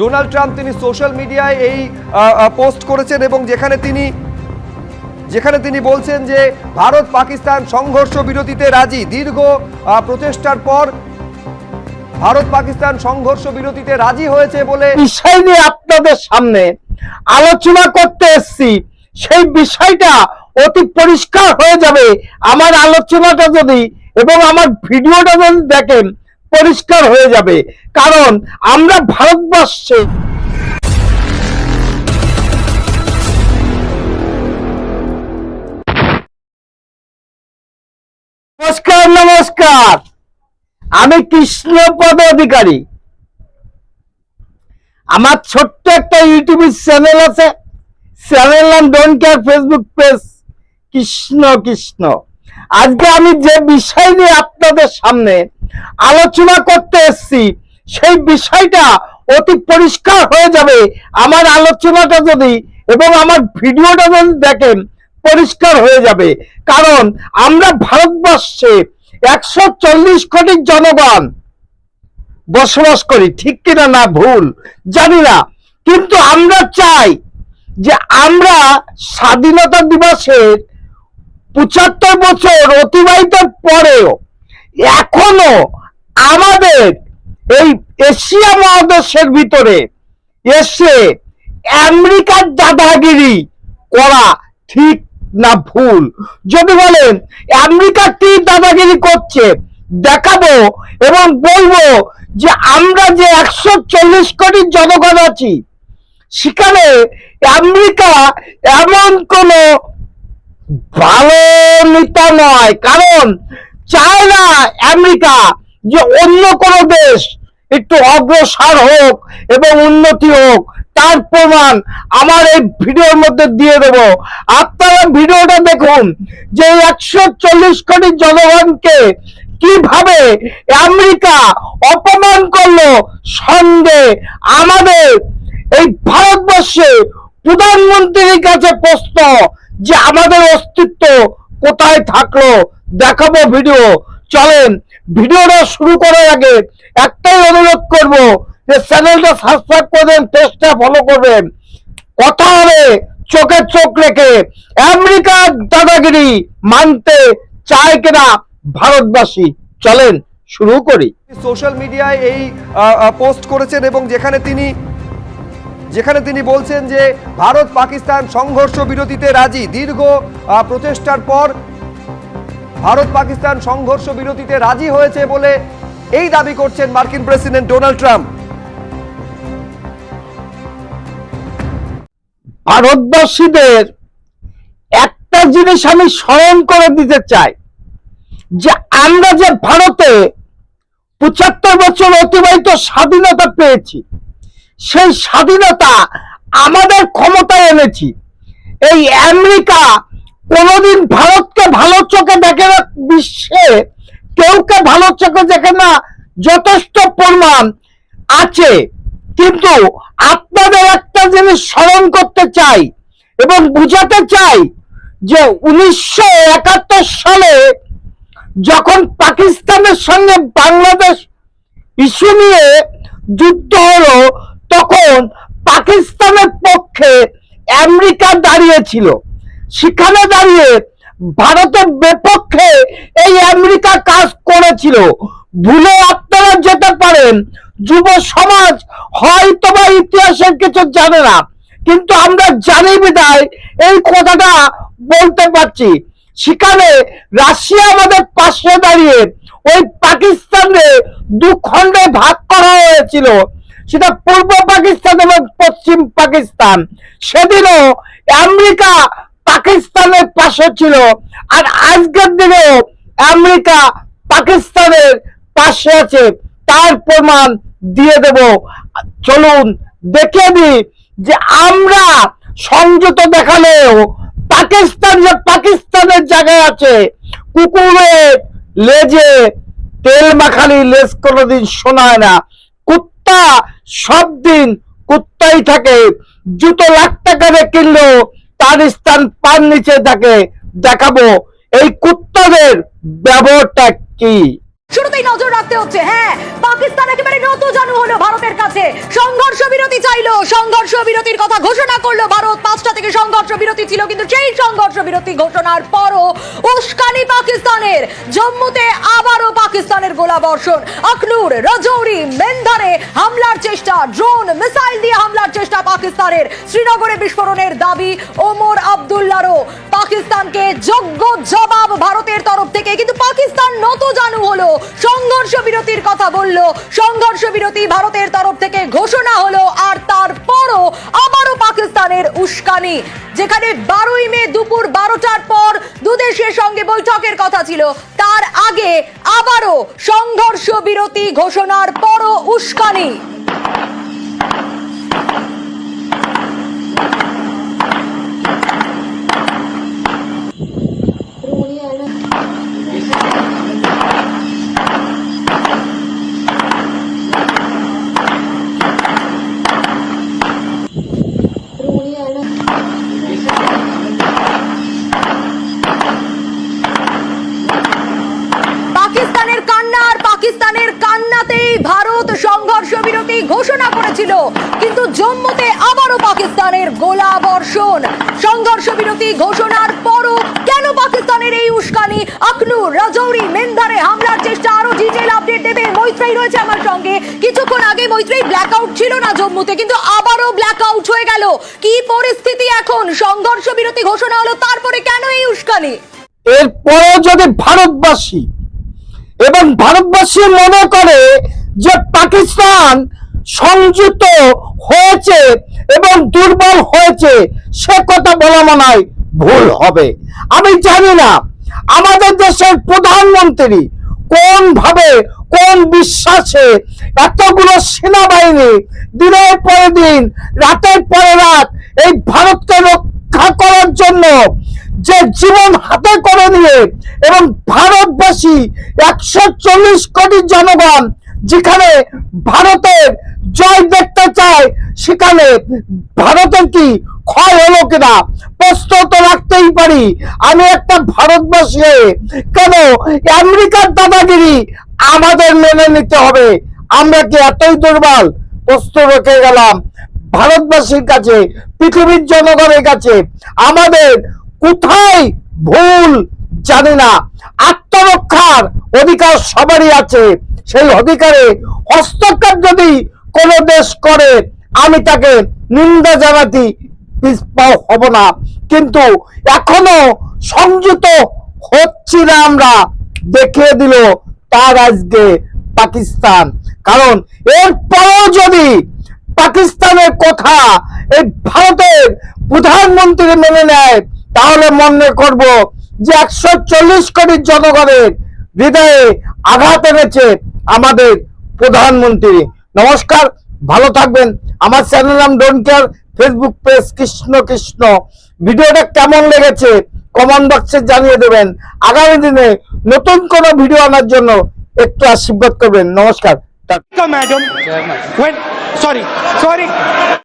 Donald Trump তিনি social মিডিয়ায় এই পোস্ট করেছেন এবং যেখানে তিনি যেখানে তিনি বলছেন যে ভারত পাকিস্তান সংঘর্ষ বিরতিতে রাজি। দীর্ঘ প্রচেষ্টার পর ভারত পাকিস্তান সংঘর্ষ বিরতিতে রাজি হয়েছে বলে বিষয় নিয়ে আপনাদের সামনে আলোচনা করতে এসেছি। সেই বিষয়টা অতি পরিষ্কার হয়ে যাবে। আমার আলোচনাটা যদি এবং আমার ভিডিওটা যদি দেখেন পরিষ্কার হয়ে যাবে। কারণ আমরা ভারতবর্ষে নমস্কার নমস্কার। আমি কৃষ্ণপদ অধিকারী। আমার ছোট্ট একটা ইউটিউব চ্যানেল আছে। চ্যানেল নাম don't care Facebook page Krishna Krishna. আজকে আমি যে বিষয় নিয়ে আপনাদের সামনে আলোচনা করতে এসছি, সেই বিষয়টা অতি পরিষ্কার হয়ে যাবে। আমার আলোচনাটা যদি এবং আমার ভিডিওটা যদি দেখেন, পরিষ্কার হয়ে যাবে। কারণ আমরা ভারতবর্ষে একশো চল্লিশ কোটি জনগণ বসবাস করি, ঠিক কিনা না ভুল? জানি না। কিন্তু আমরা চাই যে আমরা স্বাধীনতা দিবসের পঁচাত্তর বছর অতিবাহিত পরেও এখনও আমাদের এই এশিয়া মহাদেশের ভিতরে এসে আমেরিকার দাদাগিরি করা ঠিক না ভুল। যদি বলেন, আমেরিকা কি দাদাগিরি করছে, দেখাবো এবং বলব যে আমরা যে একশো চল্লিশ কোটি জনগণ আছি, সেখানে আমেরিকা এমন কোনো ভালো নেতা নয়, কারণ চায় না আমেরিকা যে অন্য কোনো দেশ একটু অগ্রসর হোক এবং উন্নতি হোক, তার প্রমাণ আমার এই ভিডিওর মধ্যে দিয়ে দেব। আপনারা ভিডিওটা দেখুন যে একশো চল্লিশ কোটি জনগণকে কীভাবে আমেরিকা অপমান করল সঙ্গে আমাদের এই ভারতবর্ষে প্রধানমন্ত্রীর কাছে প্রশ্ন যে আমাদের অস্তিত্ব কোথায় থাকল দেখাবো ভিডিও। চলেন, ভিডিওটা শুরু করার আগে একটাই অনুরোধ করব যে চ্যানেলটা সাবস্ক্রাইব করবেন পেজটা ফলো করবেন কথা হবে চোখে চোখ রেখে আমেরিকার দাদাগিরি মানতে চায় কিনা ভারতবাসী। চলেন, শুরু করি। সোশ্যাল মিডিয়ায় এই পোস্ট করেছেন এবং যেখানে তিনি যেখানে তিনি বলছেন যে ভারত পাকিস্তান সংঘর্ষ বিরতিতে রাজি। দীর্ঘ প্রচেষ্টার পর ভারত পাকিস্তান সংঘর্ষ বিরতিতে রাজি হয়েছে বলে এই দাবি করছেন মার্কিন প্রেসিডেন্ট ডোনাল্ড ট্রাম্প। ভারতবাসীদের একটা জিনিস আমি স্মরণ করে দিতে চাই, যে আমরা যে ভারতে পঁচাত্তর বছর অতিবাহিত স্বাধীনতা পেয়েছি সেই স্বাধীনতা আমাদের ক্ষমতায় এনেছি। এই আমেরিকা কোনোদিন ভারতকে ভালো চোখে দেখে না, বিশ্বে কেউকে ভালো চোখে দেখে না, যথেষ্ট পরিমাণ আছে। কিন্তু আপনাদের একটা জিনিস স্মরণ করতে চাই এবং বুঝাতে চাই যে উনিশশো একাত্তর সালে যখন পাকিস্তানের সঙ্গে বাংলাদেশ ইস্যু নিয়ে যুদ্ধ হলো তখন পাকিস্তানের পক্ষে আমেরিকা দাঁড়িয়েছিল। সেখানে দাঁড়িয়ে ভারতের বিপক্ষে এই আমেরিকা কাজ করেছিল। ভুলে আপনারা যেতে পারেন, যুব সমাজ হয়তো বা ইতিহাসের কিছু জানে না, কিন্তু আমরা জানি বিদায়, এই কথাটা বলতে পারছি। সেখানে রাশিয়া আমাদের পাশে দাঁড়িয়ে ওই পাকিস্তানে দু খণ্ডে ভাগ করা হয়েছিল। সেটা পূর্ব পাকিস্তান এবং পশ্চিম পাকিস্তান। সেদিনও আমেরিকা পাকিস্তানের পাশে ছিল আর আজকের দিনেও আমেরিকা পাকিস্তানের পাশে আছে। তার প্রমাণ দিয়ে দেব। চলুন দেখে দিই যে আমরা সংযত দেখালেও পাকিস্তান যে পাকিস্তানের জায়গায় আছে, কুকুরের লেজে তেল মাখালি লেজ কোনোদিন শোনায় না। কুত্তা সব দিন কুত্তাই থাকে, জুতো লাখ টাকা দিয়ে কিনলেও তার স্থান পার নিচে থাকে দেখাবো। এই কুত্তাদের ব্যবহারটা কি? শুরুতেই নজর রাখতে হচ্ছে হ্যাঁ পাকিস্তান একেবারে নত জানু হলো ভারতের কাছে। সংঘর্ষ বিরতি চাইলো, সংঘর্ষ বিরতির কথা ঘোষণা করল ভারত। পাঁচটা থেকে সংঘর্ষ বিরতি ছিল, কিন্তু সেই সংঘর্ষ বিরতি ঘোষণার পরও উস্কানি পাকিস্তানের, জম্মুতে আবারও পাকিস্তানের গোলা বর্ষণ আখনুর রাজৌরি মেন্ধারে হামলার চেষ্টা, ড্রোন, মিসাইল দিয়ে হামলার চেষ্টা পাকিস্তানের। শ্রীনগরে বিস্ফোরণের দাবি ওমর আবদুল্লারও। পাকিস্তানকে যোগ্য জবাব ভারতের তরফ থেকে, কিন্তু পাকিস্তান নত জানু হলো সংঘর্ষ বিরতির কথা বলল। সংঘর্ষ বিরতি ভারতের তরফ থেকে ঘোষণা হলো, আর তারপরও আবারও পাকিস্তানের উস্কানি, যেখানে বারোই মে দুপুর বারোটার পর দুদেশের সঙ্গে বৈঠকের কথা ছিল। তার আগে আবারও সংঘর্ষ বিরতি ঘোষণার পরও উস্কানি। ঘোষণা করেছিল। কিন্তু জম্মুতে আবারও পাকিস্তানের গোলা বর্ষণ সংঘর্ষ বিরতি ঘোষণার পরও কেন পাকিস্তানের এই উস্কানি? আখনুর রাজৌরি মেন্দারে হামলার চেষ্টা আরও ডিটেল আপডেট দেবে। মৈত্রী রয়েছে আমার সঙ্গে। কিছুক্ষণ আগে মৈত্রী ব্ল্যাক আউট ছিল না জম্মুতে, কিন্তু আবারও ব্ল্যাক আউট হয়ে গেল। কি পরিস্থিতি এখন? সংঘর্ষ বিরতি ঘোষণা হলো, তারপরে কেন এই উস্কানি? এরপরেও যদি ভারতবাসী, এবং ভারতবাসী মনে করে যে পাকিস্তান সংযুক্ত হয়েছে এবং দুর্বল হয়েছে, সে কথা বলা মনে ভুল হবে। আমি জানি না আমাদের দেশের প্রধানমন্ত্রী কোন ভাবে কোন বিশ্বাসে এতগুলো সেনাবাহিনী দিনের পরে দিন, রাতের পরে রাত এই ভারতকে রক্ষা করার জন্য যে জীবন হাতে করে নিয়ে এবং ভারতবাসী একশো চল্লিশ কোটি জনগণ যেখানে ভারতের জয় দেখতে চায়, সেখানে ভারতের কি ক্ষয় হলো কিনা? প্রশ্ন তো রাখতেই পারি। আমি একটা ভারতবাসী হয়ে কেন আমেরিকার দাদাগিরি আমাদের মেনে নিতে হবে? আমরা কি এতই দুর্বল? প্রশ্ন রেখে গেলাম। ভারতবাসীর কাছে, পৃথিবীর জনগণের কাছে, আমাদের কোথায় ভুল জানি না। আত্মরক্ষার অধিকার সবারই আছে। সেই অধিকারে হস্তক্ষেপ যদি কোনো দেশ করে, আমি তাকে নিন্দা জানাতে হব না। কিন্তু এখনও সংযুক্ত হচ্ছি না আমরা, দেখিয়ে দিল তার আজকে পাকিস্তান। কারণ এরপরেও যদি পাকিস্তানের কথা এই ভারতের প্রধানমন্ত্রী মেনে নেয়, তাহলে মনে করব যে একশো চল্লিশ কোটি জনগণের হৃদয়ে আঘাত এনেছে আমাদের প্রধানমন্ত্রী। নমস্কার ভালো থাকবেন। আমার চ্যানেল নাম don't care Facebook page Krishna Krishna. ভিডিওটা কেমন লেগেছে কমেন্ট বক্সে জানিয়ে দেবেন। আগামী দিনে নতুন কোন ভিডিও আনার জন্য একটু আশীর্বাদ করবেন। নমস্কার। Madam sorry sorry, sorry.